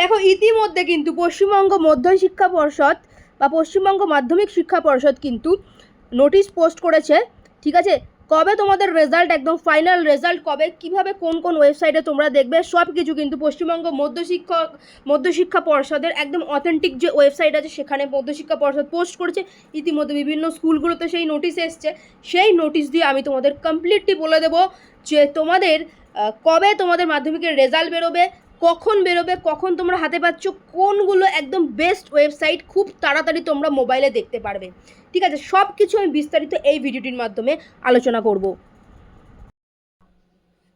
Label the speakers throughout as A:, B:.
A: দেখো, ইতিমধ্যে কিন্তু পশ্চিমবঙ্গ মধ্য শিক্ষা পর্ষদ বা পশ্চিমবঙ্গ মাধ্যমিক শিক্ষা পর্ষদ কিন্তু নোটিশ পোস্ট করেছে, ঠিক আছে? কবে তোমাদের রেজাল্ট একদম ফাইনাল রেজাল্ট কবে, কীভাবে, কোন কোন ওয়েবসাইটে তোমরা দেখবে সব কিছু কিন্তু পশ্চিমবঙ্গ মধ্যশিক্ষক মধ্যশিক্ষা পর্ষদের একদম অথেন্টিক যে ওয়েবসাইট আছে, সেখানে মধ্যশিক্ষা পর্ষদ পোস্ট করেছে। ইতিমধ্যে বিভিন্ন স্কুলগুলোতে সেই নোটিশ এসছে। সেই নোটিশ দিয়ে আমি তোমাদের কমপ্লিটলি বলে দেবো যে তোমাদের কবে তোমাদের মাধ্যমিকের রেজাল্ট বেরোবে কখন বেরোবে, কখন তোমরা হাতে পাচ্ছ, কোনগুলো একদম বেস্ট ওয়েবসাইট খুব তাড়াতাড়ি তোমরা মোবাইলে দেখতে পারবে। ঠিক আছে সব কিছু আমি বিস্তারিত এই ভিডিওটির মাধ্যমে আলোচনা করব।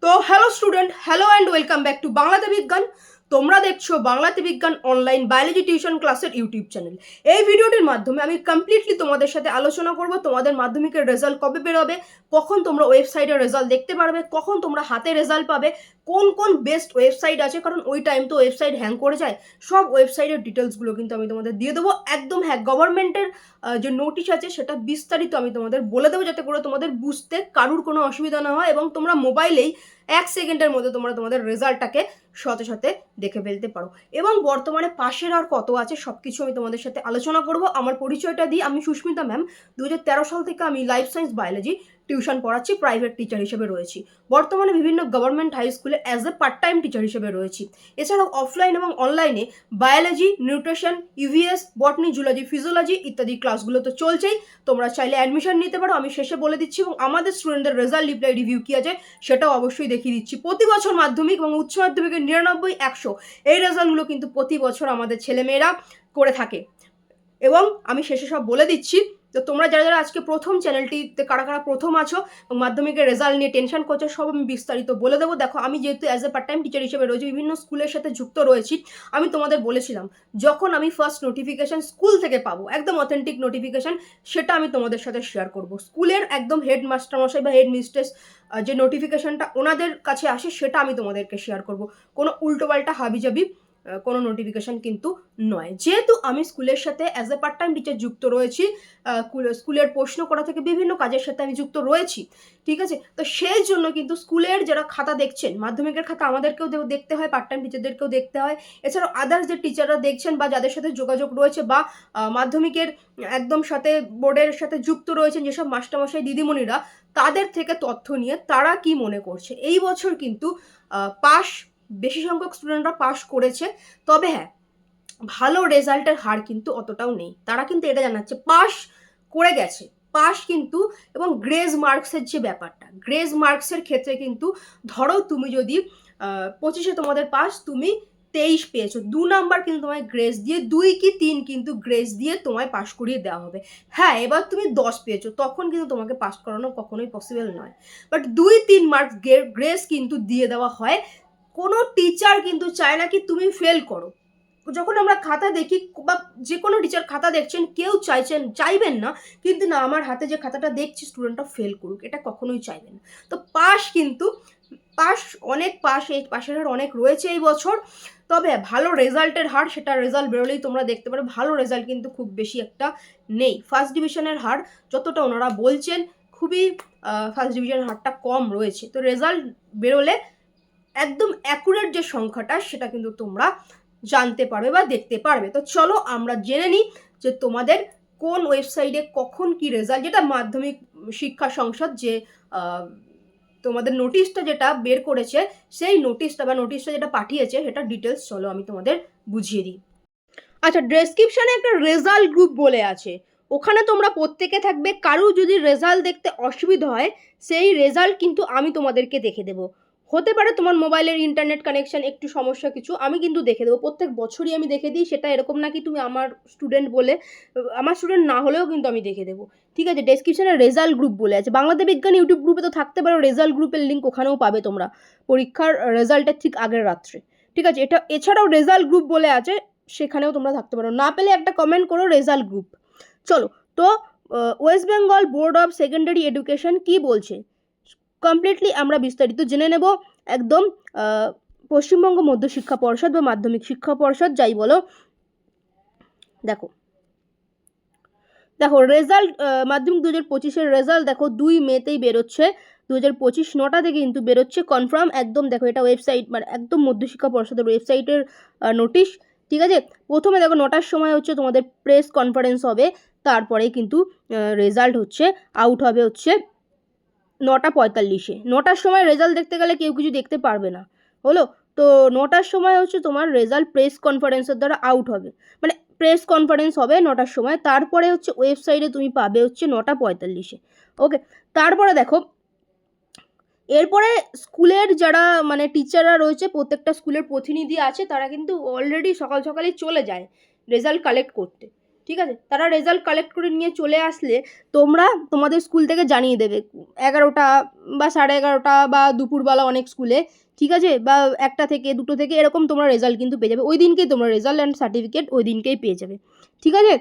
A: তো hello student hello and welcome back to বাংলাতে বিজ্ঞান। তোমরা দেখছ বাংলাতে বিজ্ঞান অনলাইন বায়োলজি টিউশন ক্লাসের ইউটিউব চ্যানেল এই ভিডিওটির মাধ্যমে আমি কমপ্লিটলি তোমাদের সাথে আলোচনা করব, তোমাদের মাধ্যমিকের রেজাল্ট কবে বেরোবে কখন তোমরা ওয়েবসাইটে রেজাল্ট দেখতে পারবে, কখন তোমরা হাতে রেজাল্ট পাবে, কোন কোন বেস্ট ওয়েবসাইট আছে, কারণ ওই টাইম তো ওয়েবসাইট হ্যাং করে যায়। সব ওয়েবসাইটের ডিটেলসগুলো কিন্তু আমি তোমাদের দিয়ে দেবো। একদম হ্যাঁ গভর্নমেন্টের যে নোটিশ আছে, সেটা বিস্তারিত আমি তোমাদের বলে দেবো, যাতে করে তোমাদের বুঝতে কারুর কোনো অসুবিধা না হয় এবং তোমরা মোবাইলেই এক সেকেন্ডের মধ্যে তোমরা তোমাদের রেজাল্টটাকে সাথে সাথে দেখে ফেলতে পারো। এবং বর্তমানে পাশের আর কত আছে সব কিছু আমি তোমাদের সাথে আলোচনা করব। আমার পরিচয়টা দিই, আমি সুস্মিতা ম্যাম দু হাজার তেরো সাল থেকে আমি লাইফ সায়েন্স বায়োলজি টিউশন পড়াচ্ছি প্রাইভেট টিচার হিসেবে রয়েছি। বর্তমানে বিভিন্ন গভর্নমেন্ট হাই স্কুলে as a part time teacher হিসেবে রয়েছি। এছাড়াও অফলাইন এবং অনলাইনে biology nutrition EVS botany zoology physiology ইত্যাদি ক্লাসগুলো তো চলছেই। তোমরা চাইলে অ্যাডমিশন নিতে পারো, আমি শেষে বলে দিচ্ছি এবং আমাদের স্টুডেন্টদের রেজাল্ট রিপ্লাই রিভিউ কী আছে সেটাও অবশ্যই দেখিয়ে দিচ্ছি। প্রতি বছর মাধ্যমিক এবং উচ্চ মাধ্যমিকের নিরানব্বই, একশো, এই রেজাল্টগুলো কিন্তু প্রতি বছর আমাদের ছেলেমেয়েরা করে থাকে। এবং আমি শেষে সব বলে দিচ্ছি তো তোমরা যারা যারা আজকে প্রথম চ্যানেলটিতে কারা কারা প্রথম আছো, মাধ্যমিকের রেজাল্ট নিয়ে টেনশন করছ, সব আমি বিস্তারিত বলে দেবো। দেখো, আমি যেহেতু as a part time teacher হিসেবে রয়েছি, বিভিন্ন স্কুলের সাথে যুক্ত রয়েছি, আমি তোমাদের বলেছিলাম, যখন আমি ফার্স্ট নোটিফিকেশান স্কুল থেকে পাবো, একদম অথেন্টিক নোটিফিকেশান সেটা আমি তোমাদের সাথে শেয়ার করব। স্কুলের একদম হেড মাস্টারমশাই বা হেড মিস্ট্রেস যে নোটিফিকেশানটা ওনাদের কাছে আসে, সেটা আমি তোমাদেরকে শেয়ার করব। কোনো উল্টোপাল্টা হাবিজাবি কোনো নোটিফিকেশান কিন্তু নয়। যেহেতু আমি স্কুলের সাথে as a part time teacher যুক্ত রয়েছি স্কুলের প্রশ্ন করা থেকে বিভিন্ন কাজের সাথে আমি যুক্ত রয়েছি, ঠিক আছে? তো সেই জন্য কিন্তু স্কুলের যারা খাতা দেখছেন, মাধ্যমিকের খাতা আমাদেরকেও দেখতে হয় পার্ট টাইম টিচারদেরকেও দেখতে হয়। এছাড়াও আদার্স যে টিচাররা দেখছেন বা যাদের সাথে যোগাযোগ রয়েছে বা মাধ্যমিকের একদম সাথে বোর্ডের সাথে যুক্ত রয়েছেন যেসব মাস্টারমশাই, দিদিমণিরা, তাদের থেকে তথ্য নিয়ে তারা কি মনে করছে? এই বছর কিন্তু পাস বেশি সংখ্যক স্টুডেন্টরা পাশ করেছে। তবে হ্যাঁ ভালো রেজাল্টের হার কিন্তু অতটাও নেই। তারা কিন্তু এটা জানাচ্ছে পাস করে গেছে। পাস কিন্তু এবং গ্রেজ মার্কসের যে ব্যাপারটা গ্রেজ মার্কসের ক্ষেত্রে কিন্তু ধরো তুমি যদি পঁচিশে তোমাদের পাস তুমি তেইশ পেয়েছ। দু নাম্বার কিন্তু তোমায় গ্রেস দিয়ে, দুই কি তিন কিন্তু গ্রেস দিয়ে তোমায় পাস করিয়ে দেওয়া হবে। হ্যাঁ এবার তুমি দশ পেয়েছ, তখন কিন্তু তোমাকে পাস করানো কখনোই পসিবল নয়। বাট দুই, তিন মার্কস গ্রেস কিন্তু দিয়ে দেওয়া হয় কোনো টিচার কিন্তু চায় না কি তুমি ফেল করো। যখন আমরা খাতা দেখি বা যে কোনো টিচার খাতা দেখছেন, কেউ চাইছেন, চাইবেন না, কিন্তু না, আমার হাতে যে খাতাটা দেখছি স্টুডেন্টটা ফেল করুক, এটা কখনোই চাইবেন না। তো পাস কিন্তু পাস অনেক পাস এই পাশের হার অনেক রয়েছে এই বছর, তবে ভালো রেজাল্টের হার, সেটা রেজাল্ট বেরোলেই তোমরা দেখতে পারো, ভালো রেজাল্ট কিন্তু খুব বেশি একটা নেই। ফার্স্ট ডিভিশনের হার যতটা ওনারা বলছেন, খুবই ফার্স্ট ডিভিশনের হারটা কম রয়েছে। তো রেজাল্ট বেরোলে একদম অ্যাকুরেট যে সংখ্যাটা সেটা কিন্তু তোমরা জানতে পারবে বা দেখতে পারবে। তো চলো আমরা জেনে নিই যে তোমাদের কোন ওয়েবসাইটে কখন কি রেজাল্ট যেটা মাধ্যমিক শিক্ষা সংসদ যে তোমাদের নোটিশটা যেটা বের করেছে, সেই নোটিশটা বা নোটিশটা যেটা পাঠিয়েছে সেটা ডিটেলস চলো আমি তোমাদের বুঝিয়ে দিই। আচ্ছা ডেসক্রিপশানে একটা রেজাল্ট গ্রুপ বলে আছে। ওখানে তোমরা প্রত্যেকে থাকবে কারও যদি রেজাল্ট দেখতে অসুবিধা হয়, সেই রেজাল্ট কিন্তু আমি তোমাদেরকে দেখে দেবো। হতে পারে তোমার মোবাইলের ইন্টারনেট কানেকশন একটু সমস্যা কিছু, আমি কিন্তু দেখে দেবো। প্রত্যেক বছরই আমি দেখে দিই, সেটা এরকম নাকি তুমি আমার স্টুডেন্ট বলে, আমার স্টুডেন্ট না হলেও কিন্তু আমি দেখে দেবো। ঠিক আছে ডেসক্রিপশনে রেজাল্ট গ্রুপ বলে আছে। বাংলাদেশ বিজ্ঞান ইউটিউব গ্রুপে তো থাকতে পারো রেজাল্ট গ্রুপের লিঙ্ক ওখানেও পাবে তোমরা। পরীক্ষার রেজাল্টের ঠিক আগের রাত্রে। ঠিক আছে, এটা এছাড়াও রেজাল্ট গ্রুপ বলে আছে, সেখানেও তোমরা থাকতে পারো। না পেলে একটা কমেন্ট করো রেজাল্ট গ্রুপ চলো, তো West Bengal board of secondary education কি বলছে? কমপ্লিটলি আমরা বিস্তারিত জেনে নেব। একদম পশ্চিমবঙ্গ মধ্য শিক্ষা পর্ষদ বা মাধ্যমিক শিক্ষা পর্ষদ যাই বলো, দেখো। দেখো রেজাল্ট মাধ্যমিক দু হাজার পঁচিশের রেজাল্ট দেখো, দুই মেতেই বেরোচ্ছে। দু হাজার পঁচিশ নটা থেকে কিন্তু বেরোচ্ছে। কনফার্ম একদম দেখো, এটা ওয়েবসাইট মানে একদম মধ্যশিক্ষা পর্ষদের ওয়েবসাইটের নোটিশ ঠিক আছে? প্রথমে দেখো, নটার সময় হচ্ছে তোমাদের প্রেস কনফারেন্স হবে, তারপরে কিন্তু রেজাল্ট হচ্ছে আউট হবে হচ্ছে। নটা পঁয়তাল্লিশে। নটার সময় রেজাল্ট দেখতে গেলে কেউ কিছু দেখতে পারবে না। হলো? তো নটার সময় হচ্ছে তোমার রেজাল্ট প্রেস কনফারেন্সের দ্বারা আউট হবে। মানে প্রেস কনফারেন্স হবে নটার সময়। তারপরে হচ্ছে ওয়েবসাইটে তুমি পাবে হচ্ছে নটা পঁয়তাল্লিশে। ওকে তারপরে দেখো, এরপরে স্কুলের যারা মানে টিচাররা রয়েছে, প্রত্যেকটা স্কুলের প্রতিনিধি আছে, তারা কিন্তু অলরেডি সকাল সকালেই চলে যায় রেজাল্ট কালেক্ট করতে। ঠিক আছে? তারা রেজাল্ট কালেক্ট করে নিয়ে চলে আসলে তোমরা তোমাদের স্কুল থেকে জানিয়ে দেবে। এগারোটা বা সাড়ে এগারোটা বা দুপুরবেলা অনেক স্কুলে ঠিক আছে? বা একটা থেকে দুটো থেকে এরকম তোমরা রেজাল্ট কিন্তু পেয়ে যাবে। ওই দিনকেই তোমরা রেজাল্ট অ্যান্ড সার্টিফিকেট ওই দিনকেই পেয়ে যাবে। ঠিক আছে?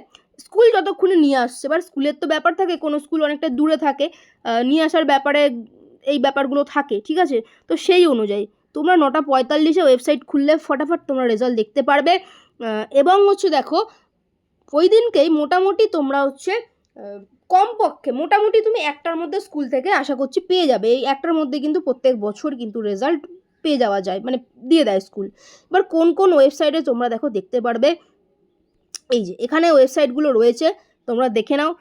A: স্কুল যতক্ষণে নিয়ে আসছে, এবার স্কুলের তো ব্যাপার থাকে, কোনো স্কুল অনেকটা দূরে থাকে নিয়ে আসার ব্যাপারে এই ব্যাপারগুলো থাকে, ঠিক আছে? তো সেই অনুযায়ী তোমরা নটা পঁয়তাল্লিশে ওয়েবসাইট খুললে ফটাফট তোমরা রেজাল্ট দেখতে পারবে। এবং হচ্ছে দেখো ওই দিনকেই মোটামুটি তোমরা হচ্ছে কমপক্ষে মোটামুটি তুমি একটার মধ্যে স্কুল থেকে আশা করছি পেয়ে যাবে। এই একটার মধ্যে কিন্তু প্রত্যেক বছর কিন্তু রেজাল্ট পেয়ে যাওয়া যায় মানে দিয়ে দেয় স্কুল। এবার কোন কোন ওয়েবসাইটে তোমরা দেখো দেখতে পারবে। এই যে, এখানে ওয়েবসাইটগুলো রয়েছে, তোমরা দেখে নাও।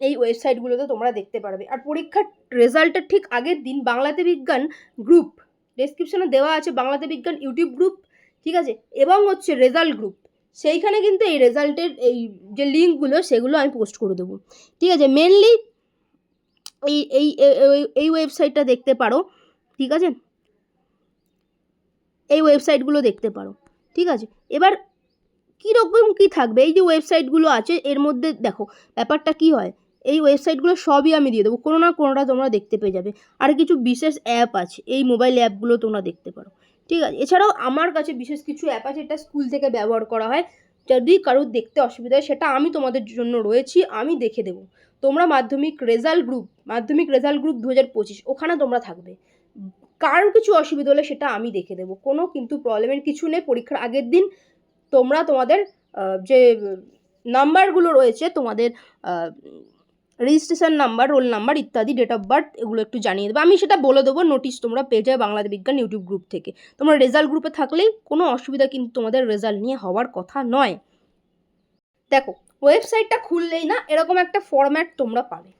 A: এই ওয়েবসাইটগুলোতে তোমরা দেখতে পারবে। আর পরীক্ষার রেজাল্টের ঠিক আগের দিন বাংলাতে বিজ্ঞান গ্রুপ ডেসক্রিপশনে দেওয়া আছে বাংলাতে বিজ্ঞান ইউটিউব গ্রুপ ঠিক আছে? এবং হচ্ছে রেজাল্ট গ্রুপ সেইখানে কিন্তু এই রেজাল্টের এই যে লিঙ্কগুলো সেগুলো আমি পোস্ট করে দেবো। ঠিক আছে? মেনলি এই এই, এই- ওয়েবসাইটটা দেখতে পারো। ঠিক আছে? এই ওয়েবসাইটগুলো দেখতে পারো। ঠিক আছে? এবার কীরকম কী থাকবে? এই যে ওয়েবসাইটগুলো আছে, এর মধ্যে দেখো, ব্যাপারটা কি হয়? এই ওয়েবসাইটগুলো সবই আমি দিয়ে দেবো। কোনো না কোনোটা তোমরা দেখতে পেয়ে যাবে। আর কিছু বিশেষ অ্যাপ আছে, এই মোবাইল অ্যাপগুলো তোমরা দেখতে পারো। ঠিক আছে? এছাড়াও আমার কাছে বিশেষ কিছু অ্যাপ আছে এটা স্কুল থেকে ব্যবহার করা হয়। যদি কারোর দেখতে অসুবিধা হয়, সেটা আমি তোমাদের জন্য রয়েছি, আমি দেখে দেবো। তোমরা মাধ্যমিক রেজাল্ট গ্রুপ মাধ্যমিক রেজাল্ট গ্রুপ দু হাজার পঁচিশ, ওখানে তোমরা থাকবে। কারোর কিছু অসুবিধা হলে সেটা আমি দেখে দেবো। কোনো কিন্তু প্রবলেমের কিছু নেই, পরীক্ষার আগের দিন তোমরা তোমাদের যে নাম্বারগুলো রয়েছে তোমাদের রেজিস্ট্রেশন নাম্বার, রোল নাম্বার ইত্যাদি ডেট অফ বার্থ এগুলো একটু জানিয়ে দেবো। আমি সেটা বলে দেবো নোটিশ তোমরা পেয়ে যাবে বাংলাদেশ বিজ্ঞান ইউটিউব গ্রুপ থেকে। তোমরা রেজাল্ট গ্রুপে থাকলেই কোনো অসুবিধা কিন্তু তোমাদের রেজাল্ট নিয়ে হওয়ার কথা নয়। দেখো ওয়েবসাইটটা খুললেই না এরকম একটা ফরম্যাট তোমরা পাবে।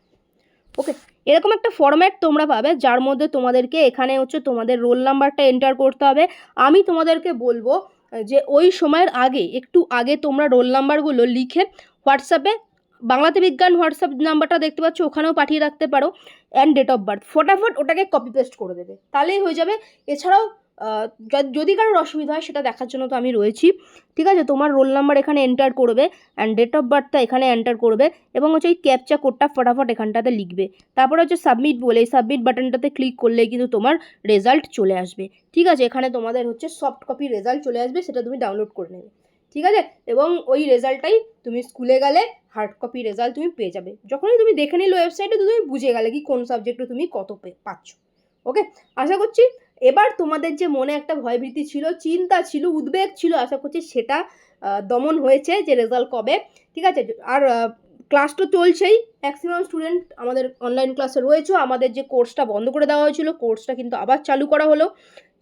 A: ওকে এরকম একটা ফরম্যাট তোমরা পাবে যার মধ্যে তোমাদেরকে এখানে হচ্ছে তোমাদের রোল নাম্বারটা এন্টার করতে হবে। আমি তোমাদেরকে বলব যে ওই সময়ের আগে, একটু আগে তোমরা রোল নাম্বারগুলো লিখে হোয়াটসঅ্যাপে বাংলাতে বিজ্ঞান হোয়াটসঅ্যাপ নাম্বারটা দেখতে পাচ্ছ, ওখানেও পাঠিয়ে রাখতে পারো অ্যান্ড ডেট অফ বার্থ ফটাফট ওটাকে কপি পেস্ট করে দেবে। তাহলেই হয়ে যাবে। এছাড়াও যদি কারোর অসুবিধা হয়, সেটা দেখার জন্য তো আমি রয়েছি। ঠিক আছে? তোমার রোল নাম্বার এখানে এন্টার করবে অ্যান্ড ডেট অফ বার্থটা এখানে এন্টার করবে, এবং হচ্ছে এই ক্যাপচা কোডটা ফটাফট এখানটাতে লিখবে। তারপরে হচ্ছে সাবমিট বলে, এই সাবমিট বাটনটাতে ক্লিক করলে কিন্তু তোমার রেজাল্ট চলে আসবে। ঠিক আছে? এখানে তোমাদের হচ্ছে সফট কপি রেজাল্ট চলে আসবে, সেটা তুমি ডাউনলোড করে নেবে। ঠিক আছে? এবং ওই রেজাল্টটাই তুমি স্কুলে গেলে হার্ড কপি রেজাল্ট তুমি পেয়ে যাবে। যখনই তুমি দেখে নিলে ওয়েবসাইটে তুমি বুঝে গেলে কি কোন সাবজেক্টে তুমি কত পাচ্ছ। ওকে আশা করছি এবার তোমাদের যে মনে একটা ভয়ভীতি ছিল, চিন্তা ছিল, উদ্বেগ ছিল, আশা করছি সেটা দমন হয়েছে যে রেজাল্ট কবে। ঠিক আছে? আর ক্লাস তো চলছেই। ম্যাক্সিমাম স্টুডেন্ট আমাদের অনলাইন ক্লাসে রয়েছে। আমাদের যে কোর্সটা বন্ধ করে দেওয়া হয়েছিল কোর্সটা কিন্তু আবার চালু করা হলো।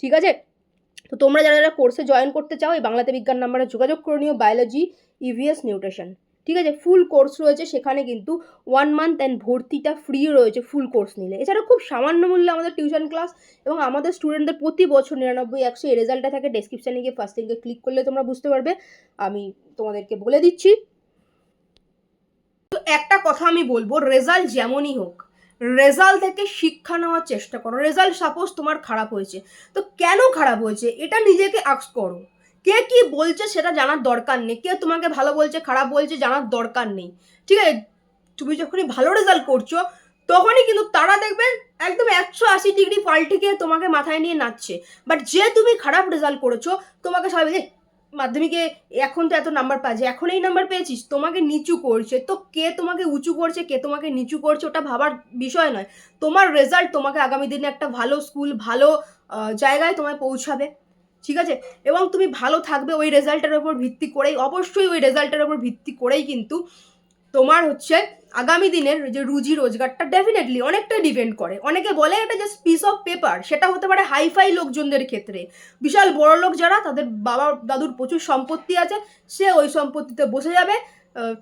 A: ঠিক আছে? তো তোমরা যারা যারা কোর্সে জয়েন করতে চাও, এই বাংলাতে বিজ্ঞান নাম্বারে যোগাযোগ করে নিও বায়োলজি ইভিএস নিউট্রিশন ঠিক আছে? ফুল কোর্স রয়েছে, সেখানে কিন্তু ওয়ান মান্থ অ্যান্ড ভর্তিটা ফ্রি রয়েছে ফুল কোর্স নিলে। এছাড়া খুব সামান্য মূল্যে আমাদের টিউশন ক্লাস এবং আমাদের স্টুডেন্টদের প্রতি বছর নিরানব্বই, একশো, এই রেজাল্টটা থাকে ডেসক্রিপশানে গিয়ে ফার্স্ট লিঙ্কে ক্লিক করলে তোমরা বুঝতে পারবে। আমি তোমাদেরকে বলে দিচ্ছি। তো একটা কথা আমি বলব রেজাল্ট যেমনই হোক রেজাল্ট থেকে শিক্ষা নেওয়ার চেষ্টা করো। রেজাল্ট সাপোজ তোমার খারাপ হয়েছে। তো কেন খারাপ হয়েছে? এটা নিজেকে আক্স করো। কে কি বলছে সেটা জানার দরকার নেই। কে তোমাকে ভালো বলছে, খারাপ বলছে জানার দরকার নেই। ঠিক আছে? তুমি যখনই ভালো রেজাল্ট করছ, তখনই কিন্তু তারা দেখবেন একদম একশো আশি ডিগ্রি পাল্টে গিয়ে তোমাকে মাথায় নিয়ে নাচছে। বাট যে তুমি খারাপ রেজাল্ট করেছ, তোমাকে সবাই মাধ্যমিকে এখন তো এত নাম্বার পাচ্ছে এখন এই নাম্বার পেয়েছিস, তোমাকে নিচু করছে। তো কে তোমাকে উঁচু করছে, কে তোমাকে নিচু করছে, ওটা ভাবার বিষয় নয়। তোমার রেজাল্ট তোমাকে আগামী দিনে একটা ভালো স্কুল ভালো জায়গায় তোমায় পৌঁছাবে। ঠিক আছে? এবং তুমি ভালো থাকবে ওই রেজাল্টের ওপর ভিত্তি করেই। অবশ্যই ওই রেজাল্টের ওপর ভিত্তি করেই কিন্তু তোমার হচ্ছে আগামী দিনের যে রুজি রোজগারটা ডেফিনেটলি অনেকটা ডিপেন্ড করে। অনেকে বলে এটা জাস্ট পিস অফ পেপার সেটা হতে পারে হাইফাই লোকজনদের ক্ষেত্রে। বিশাল বড় লোক যারা, তাদের বাবা, দাদুর প্রচুর সম্পত্তি আছে, সে ওই সম্পত্তিতে বসে যাবে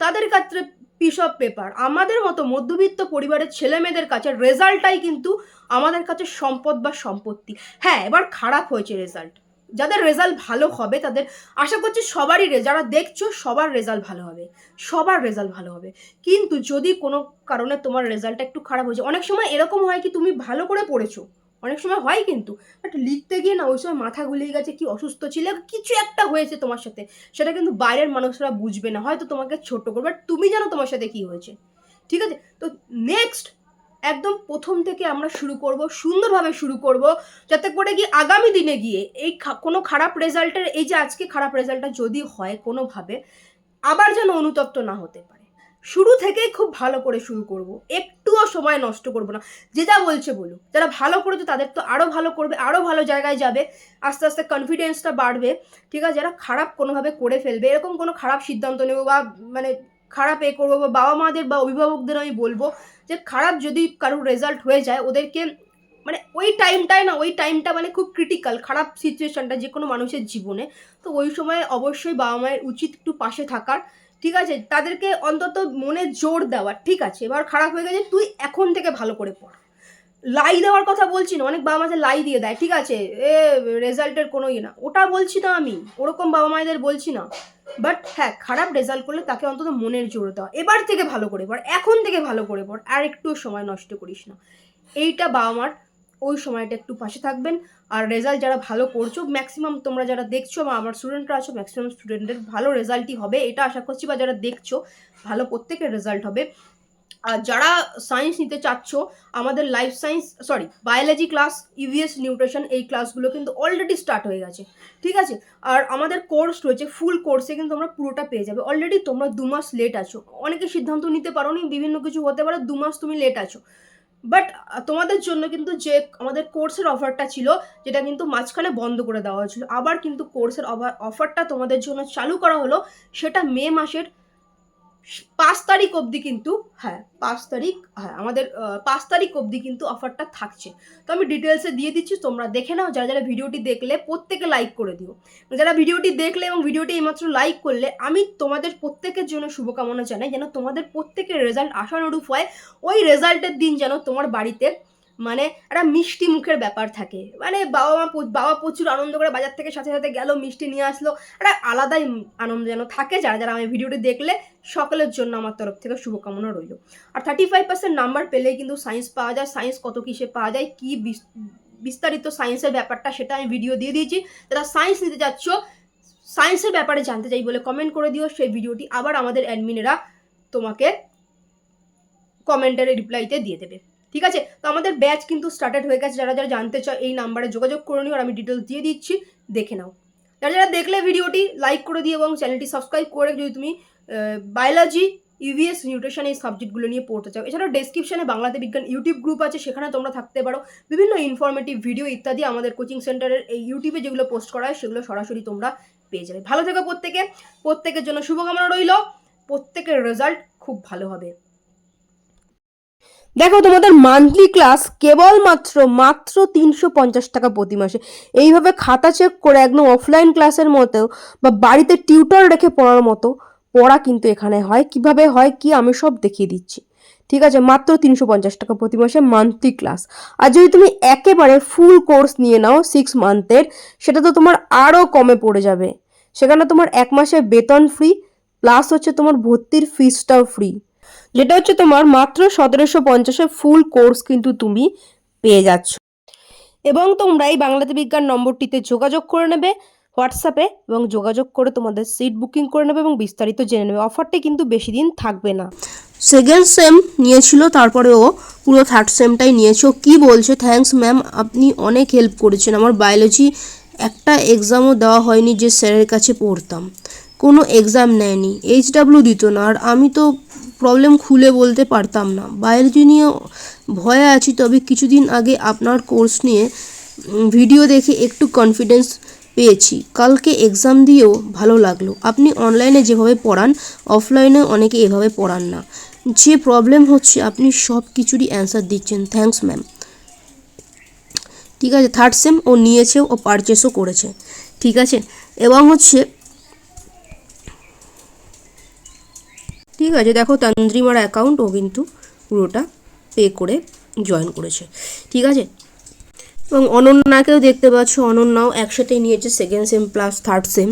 A: তাদের ক্ষেত্রে পিস অফ পেপার আমাদের মতো মধ্যবিত্ত পরিবারের ছেলে মেয়েদের কাছে রেজাল্টটাই কিন্তু আমাদের কাছে সম্পদ বা সম্পত্তি। হ্যাঁ এবার খারাপ হয়েছে রেজাল্ট যাদের রেজাল্ট ভালো হবে, তাদের, আশা করছি সবারই যারা দেখছ সবার রেজাল্ট ভালো হবে, সবার রেজাল্ট ভালো হবে। কিন্তু যদি কোনো কারণে তোমার রেজাল্টটা একটু খারাপ হয়েছে, অনেক সময় এরকম হয় কি তুমি ভালো করে পড়েছো, অনেক সময় হয় কিন্তু বাট লিখতে গিয়ে না ওই সময় মাথা গুলিয়ে গেছে, কি অসুস্থ ছিল, কিছু একটা হয়েছে তোমার সাথে, সেটা কিন্তু বাইরের মানুষরা বুঝবে না, হয়তো তোমাকে ছোট করবে বাট তুমি জানো তোমার সাথে কি হয়েছে, ঠিক আছে? তো নেক্সট একদম প্রথম থেকে আমরা শুরু করব, সুন্দরভাবে শুরু করব, যাতে করে গিয়ে আগামী দিনে গিয়ে এই কোনো খারাপ রেজাল্টের এই যে আজকে খারাপ রেজাল্টটা যদি হয় কোনোভাবে, আবার যেন অনুতপ্ত না হতে পারে। শুরু থেকেই খুব ভালো করে শুরু করব, একটুও সময় নষ্ট করব না। যে যা বলছে বলুক, যারা ভালো করেছে তাদের তো আরও ভালো করবে আরও ভালো জায়গায় যাবে, আস্তে আস্তে কনফিডেন্সটা বাড়বে, ঠিক আছে? যারা খারাপ কোনোভাবে করে ফেলবে, এরকম কোনো খারাপ সিদ্ধান্ত নেব বা মানে খারাপ এ করব বা বাবা মাদের বা অভিভাবকদের আমি বলব যে খারাপ যদি কারোর রেজাল্ট হয়ে যায়, ওদেরকে মানে ওই টাইমটায় না, ওই টাইমটা মানে খুব ক্রিটিক্যাল খারাপ সিচুয়েশানটা যে কোনো মানুষের জীবনে। তো ওই সময় অবশ্যই বাবা মায়ের উচিত একটু পাশে থাকার, ঠিক আছে? তাদেরকে অন্তত মনে জোর দেওয়ার, ঠিক আছে? এবার খারাপ হয়ে গেছে, তুই এখন থেকে ভালো করে পড়। লাই দেওয়ার কথা বলছি না, অনেক বাবা মাঝে লাই দিয়ে দেয়, ঠিক আছে? এ রেজাল্টের কোনো ইয়ে না। ওটা বলছি না আমি, ওরকম বাবা মায়েদের বলছি না। বাট হ্যাঁ খারাপ রেজাল্ট করলে তাকে অন্তত মনের জোর দেওয়া। এবার থেকে ভালো করে পড়, এখন থেকে ভালো করে পড়, আর একটু সময় নষ্ট করিস না। এইটা বাবা মার, ওই সময়টা একটু পাশে থাকবেন। আর রেজাল্ট যারা ভালো করছ ম্যাক্সিমাম তোমরা যারা দেখছ বা আমার স্টুডেন্টরা আছো ম্যাক্সিমাম স্টুডেন্টের ভালো রেজাল্টই হবে, এটা আশা করছি বা যারা দেখছ, ভালো প্রত্যেকের রেজাল্ট হবে। আর যারা সায়েন্স নিতে চাচ্ছ, আমাদের life science sorry biology class EVS nutrition এই ক্লাসগুলো কিন্তু অলরেডি স্টার্ট হয়ে গেছে। ঠিক আছে? আর আমাদের কোর্স রয়েছে ফুল কোর্সে কিন্তু তোমরা পুরোটা পেয়ে যাবে। অলরেডি তোমরা দু মাস লেট আছো। অনেকে সিদ্ধান্ত নিতে পারো নি বিভিন্ন কিছু হতে পারে, দু মাস তুমি লেট আছো। বাট তোমাদের জন্য কিন্তু যে আমাদের কোর্সের অফারটা ছিল, যেটা কিন্তু মাঝখানে বন্ধ করে দেওয়া হয়েছিল। আবার কিন্তু কোর্সের অফারটা তোমাদের জন্য চালু করা হলো, সেটা মে মাসের পাঁচ তারিখ অবধি কিন্তু হ্যাঁ পাঁচ তারিখ হ্যাঁ আমাদের পাঁচ তারিখ অবধি কিন্তু অফারটা থাকছে। তো আমি ডিটেলসে দিয়ে দিচ্ছি, তোমরা দেখে নাও, যারা যারা ভিডিওটি দেখলে প্রত্যেকে লাইক করে দিও। যারা ভিডিওটি দেখলে এবং ভিডিওটি এইমাত্র লাইক করলে, আমি তোমাদের প্রত্যেকের জন্য শুভকামনা জানাই, যেন তোমাদের প্রত্যেকের রেজাল্ট আশানুরূপ হয়। ওই রেজাল্টের দিন যেন তোমার বাড়িতে মানে একটা মিষ্টি মুখের ব্যাপার থাকে। মানে বাবা মা বাবা প্রচুর আনন্দ করে বাজার থেকে সাথে সাথে গেল, মিষ্টি নিয়ে আসলো। একটা আলাদাই আনন্দ যেন থাকে যারা যারা আমি ভিডিওটি দেখলে সকলের জন্য আমার তরফ থেকে শুভকামনা রইল। আর থার্টি ফাইভ পার্সেন্ট নাম্বার পেলেই কিন্তু সায়েন্স পাওয়া যায় সায়েন্স কত কিসে পাওয়া যায়, কী বিস- বিস্তারিত সায়েন্সের ব্যাপারটা সেটা আমি ভিডিও দিয়ে দিয়েছি। যারা সায়েন্স নিতে চাচ্ছ সায়েন্সের ব্যাপারে জানতে চাই বলে কমেন্ট করে দিও, সেই ভিডিওটি আবার আমাদের অ্যাডমিনেরা তোমাকে কমেন্টের রিপ্লাইতে দিয়ে দেবে। ঠিক আছে? তো আমাদের ব্যাচ কিন্তু স্টার্টেড হয়ে গেছে। যারা যারা জানতে চাও, এই নাম্বারে যোগাযোগ করে নিও। আর আমি ডিটেলস দিয়ে দিচ্ছি, দেখে নাও। যারা যারা দেখলে ভিডিওটি লাইক করে দিও এবং চ্যানেলটি সাবস্ক্রাইব করে যদি তুমি বায়োলজি ইভিএস নিউট্রিশন এই সাবজেক্টগুলো নিয়ে পড়তে চাও। এছাড়াও ডেসক্রিপশনে বাংলাতে বিজ্ঞান ইউটিউব গ্রুপ আছে। সেখানে তোমরা থাকতে পারো। বিভিন্ন ইনফরমেটিভ ভিডিও ইত্যাদি আমাদের কোচিং সেন্টারের এই ইউটিউবে যেগুলো পোস্ট করা হয়, সেগুলো সরাসরি তোমরা পেয়ে যাবে। ভালো থেকো প্রত্যেকে। প্রত্যেকের জন্য শুভকামনা রইল। প্রত্যেকের রেজাল্ট খুব ভালো হবে। দেখো, তোমাদের মান্থলি ক্লাস কেবলমাত্র মাত্র তিনশো পঞ্চাশ টাকা প্রতি মাসে। এইভাবে খাতা চেক করে একদম অফলাইন ক্লাসের মতো বা বাড়িতে টিউটর রেখে পড়ার মতো পড়া কিন্তু এখানে হয়। কীভাবে হয় কি আমি সব দেখিয়ে দিচ্ছি। ঠিক আছে, মাত্র তিনশো পঞ্চাশ টাকা প্রতি মাসে মান্থলি ক্লাস আর যদি তুমি একেবারে ফুল কোর্স নিয়ে নাও সিক্স মান্থের সেটা তো তোমার আরও কমে পড়ে যাবে। সেখানে তোমার এক মাসে বেতন ফ্রি প্লাস হচ্ছে তোমার ভর্তির ফিসটাও ফ্রি যেটা হচ্ছে তোমার মাত্র সতেরোশো পঞ্চাশে ফুল কোর্স কিন্তু তুমি পেয়ে যাচ্ছ। এবং তোমরা এই বাংলাতে বিজ্ঞান নম্বরটিতে যোগাযোগ করে নেবে, হোয়াটসঅ্যাপে, এবং যোগাযোগ করে তোমাদের সিট বুকিং করে নেবে এবং বিস্তারিত জেনে নেবে। অফারটি কিন্তু বেশি দিন থাকবে না। সেকেন্ড সেম নিয়েছিল, তারপরে ও পুরো থার্ড সেমটাই নিয়েছে। ও কী বলছে? থ্যাঙ্কস ম্যাম আপনি অনেক হেল্প করেছেন। আমার বায়োলজি একটা এক্সামও দেওয়া হয়নি যে স্যারের কাছে পড়তাম। কোনো এক্সাম নেয়নি। এইচ ডাব্লিউ দিত না। আর আমি তো প্রবলেম খুলে বলতে পারতাম না। বায়োলজি নিয়ে ভয়ে আছি, তবে কিছুদিন আগে আপনার কোর্স নিয়ে ভিডিও দেখে একটু কনফিডেন্স
B: পেয়েছি। কালকে এক্সাম দিয়েও ভালো লাগল। আপনি অনলাইনে যেভাবে পড়ান অফলাইনে অনেকে এভাবে পড়ান না। যে প্রবলেম হচ্ছে, আপনি সব কিছুরই অ্যান্সার দিচ্ছেন। থ্যাঙ্কস ম্যাম ঠিক আছে থার্ড সেম ও নিয়েছে ও পারচেসও করেছে। ঠিক আছে? এবং হচ্ছে ঠিক আছে, দেখো তান্দ্রিমার অ্যাকাউন্ট ও কিন্তু পুরোটা পে করে জয়েন করেছে, ঠিক আছে? এবং অনন্যাকেও দেখতে পাচ্ছ, অনন্যাও একসাথেই নিয়েছে second sem plus third sem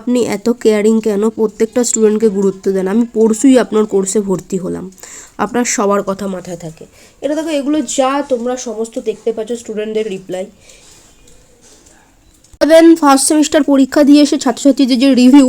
B: আপনি এত কেয়ারিং কেন? প্রত্যেকটা স্টুডেন্টকে গুরুত্ব দেন। আমি পরশুই আপনার কোর্সে ভর্তি হলাম। আপনার সবার কথা মাথায় থাকে। এটা দেখো, এগুলো যা তোমরা সমস্ত দেখতে পাচ্ছ স্টুডেন্টদের রিপ্লাই ইলেভেন ফার্স্ট সেমিস্টার পরীক্ষা দিয়ে এসে ছাত্রছাত্রীদের যে রিভিউ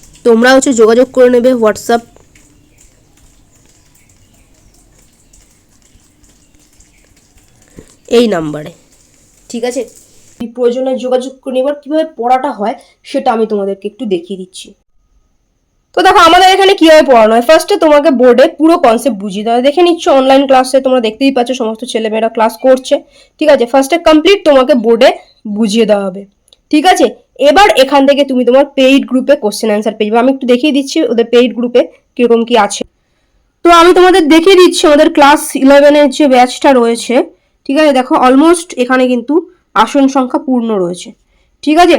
B: তোমরা হচ্ছে যোগাযোগ করে নেবে হোয়াটসঅ্যাপ। এই নাম্বারে। ঠিক আছে?
A: প্রয়োজনে যোগাযোগ করে নিয়ে এবার কীভাবে পড়াটা হয়, সেটা আমি তোমাদেরকে একটু দেখিয়ে দিচ্ছি। তো দেখো, আমাদের এখানে কীভাবে পড়ানো হয়? ফার্স্টে তোমাকে বোর্ডে পুরো কনসেপ্ট বুঝিয়ে দেওয়া। দেখে নিচ্ছ অনলাইন ক্লাসে তোমরা দেখতেই পাচ্ছ, সমস্ত ছেলেমেয়েরা ক্লাস করছে। ঠিক আছে? ফার্স্টে কমপ্লিট তোমাকে বোর্ডে বুঝিয়ে দেওয়া হবে। ঠিক আছে? এবার এখান থেকে তুমি তোমার পেইড গ্রুপে কোশ্চেন অ্যান্সার পেয়ে যাবে। আমি একটু দেখিয়ে দিচ্ছি ওদের পেইড গ্রুপে কীরকম কি আছে। তো আমি তোমাদের দেখিয়ে দিচ্ছি আমাদের ক্লাস ইলেভেনের যে ব্যাচটা রয়েছে, ঠিক আছে? দেখো অলমোস্ট এখানে কিন্তু আসন সংখ্যা পূর্ণ রয়েছে। ঠিক আছে?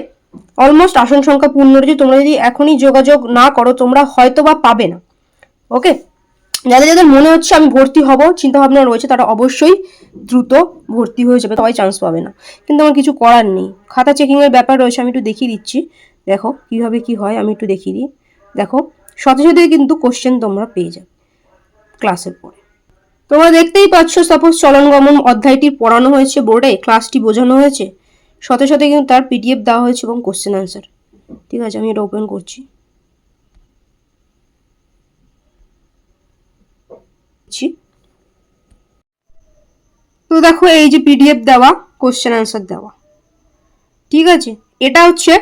A: অলমোস্ট আসন সংখ্যা পূর্ণ রয়েছে। তোমরা যদি এখনই যোগাযোগ না করো, তোমরা হয়তো বা পাবে না। ওকে যাদের যাদের মনে হচ্ছে আমি ভর্তি হব চিন্তা ভাবনা রয়েছে, তারা অবশ্যই দ্রুত ভর্তি হয়ে যাবে সবাই চান্স পাবে না। কিন্তু আমার কিছু করার নেই। খাতা চেকিংয়ের ব্যাপার রয়েছে, আমি একটু দেখিয়ে দিচ্ছি। দেখো, কীভাবে কি হয়, আমি একটু দেখিয়ে দিই। দেখো সাথে সাথে কিন্তু কোশ্চেন তোমরা পেয়ে যাবে ক্লাসের পরে। তোমরা দেখতেই পাচ্ছ সাপোজ চলন গমন অধ্যায়টি পড়ানো হয়েছে, বোর্ডে ক্লাসটি বোঝানো হয়েছে। সাথে সাথে কিন্তু তার পিডিএফ দেওয়া হয়েছে এবং কোশ্চেন অ্যান্সার ঠিক আছে, আমি এটা ওপেন করছি। ছি। তো দেখো এই যে পিডিএফ দেওয়া কোশ্চেন অ্যান্সার দেওয়া। ঠিক আছে? এটা হচ্ছে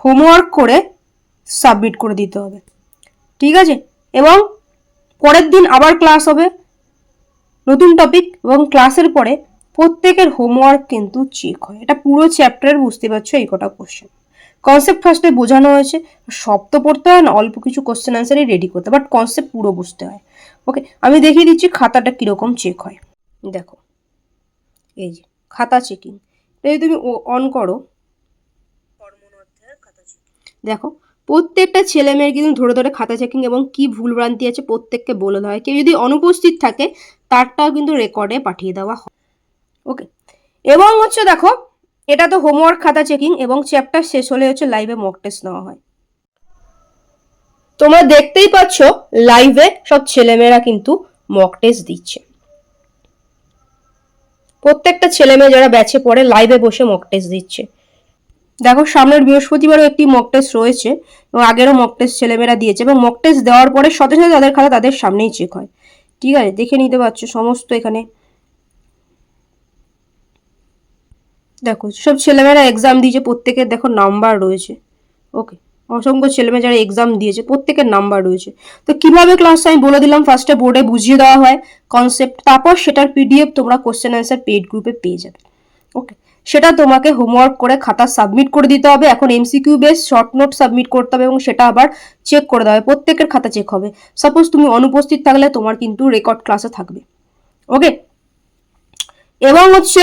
A: হোমওয়ার্ক করে সাবমিট করে দিতে হবে। ঠিক আছে? এবং পরের দিন আবার ক্লাস হবে। নতুন টপিক এবং ক্লাসের পরে প্রত্যেকের হোমওয়ার্ক কিন্তু চেক হয়। এটা পুরো চ্যাপ্টারের বুঝতে পারছ, এই কটা কোশ্চেন কনসেপ্ট ফার্স্টে বোঝানো হয়েছে। সব তো পড়তে হয় না, অল্প কিছু কোশ্চেন অ্যান্সারই রেডি করতে বাট কনসেপ্ট পুরো বুঝতে হয়। ওকে আমি দেখিয়ে দিচ্ছি খাতাটা কীরকম চেক হয়। দেখো, এই যে, খাতা চেকিং এটা যদি তুমি অন করো, দেখো, প্রত্যেকটা ছেলে মেয়ের কিন্তু ধরে ধরে খাতা চেকিং এবং কি ভুলভ্রান্তি আছে প্রত্যেককে বলে দেওয়া হয়। কেউ যদি অনুপস্থিত থাকে, তারটাও কিন্তু রেকর্ডে পাঠিয়ে দেওয়া হয়। ওকে এবং হচ্ছে দেখো এটা তো হোমওয়ার্ক খাতা চেকিং এবং চ্যাপ্টার শেষ হলে হচ্ছে লাইভে মক টেস্ট নেওয়া হয়। তোমরা দেখতেই পাচ্ছ লাইভে সব ছেলেমেয়েরা কিন্তু মক টেস্ট দিচ্ছে। প্রত্যেকটা ছেলেমেয়ে যারা ব্যাচে পড়ে লাইভে বসে মক টেস্ট দিচ্ছে। দেখো, সামনের বৃহস্পতিবারও একটি মক টেস্ট রয়েছে এবং আগেরও মক টেস্ট ছেলেমেয়েরা দিয়েছে এবং মক টেস্ট দেওয়ার পরে সাথে সাথে তাদের খাতা তাদের সামনেই চেক হয়। ঠিক আছে, দেখে নিতে পারছ, সমস্ত এখানে দেখো, সব ছেলেমেয়েরা এক্সাম দিয়েছে, প্রত্যেকের দেখো নাম্বার রয়েছে। ওকে অসংখ্য ছেলেমেয়ে যারা এক্সাম দিয়েছে, প্রত্যেকের নাম্বার রয়েছে। তো কীভাবে ক্লাস আমি বলে দিলাম? ফার্স্টে বোর্ডে বুঝিয়ে দেওয়া হয় কনসেপ্ট তারপর সেটার পিডিএফ তোমরা কোশ্চেন অ্যান্সার পেড গ্রুপে পেয়ে যাবে। ওকে সেটা তোমাকে হোমওয়ার্ক করে খাতা সাবমিট করে দিতে হবে। এখন MCQ base short note submit করতে হবে এবং সেটা আবার চেক করে দেওয়া হবে। প্রত্যেকের খাতা চেক হবে। সাপোজ তুমি অনুপস্থিত থাকলে তোমার কিন্তু রেকর্ড ক্লাসে থাকবে। ওকে এবং হচ্ছে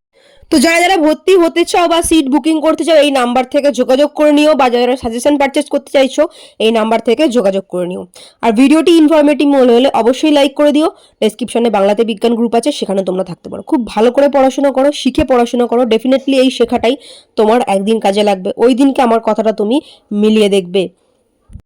A: তো যারা যারা ভর্তি হতে চাও বা সিট বুকিং করতে চাও, এই নাম্বার থেকে যোগাযোগ করে নিও বা যারা সাজেশন পারচেস করতে চাইছো, এই নাম্বার থেকে যোগাযোগ করে নিও। আর ভিডিওটি ইনফরমেটিভ মনে হলে অবশ্যই লাইক করে দিও। ডেসক্রিপশনে বাংলাতে বিজ্ঞান গ্রুপ আছে সেখানে তোমরা থাকতে পারো। খুব ভালো করে পড়াশোনা করো, শিখে পড়াশোনা করো। ডেফিনেটলি এই শেখাটাই তোমার একদিন কাজে লাগবে। ওই দিনকে আমার কথাটা তুমি মিলিয়ে দেখবে।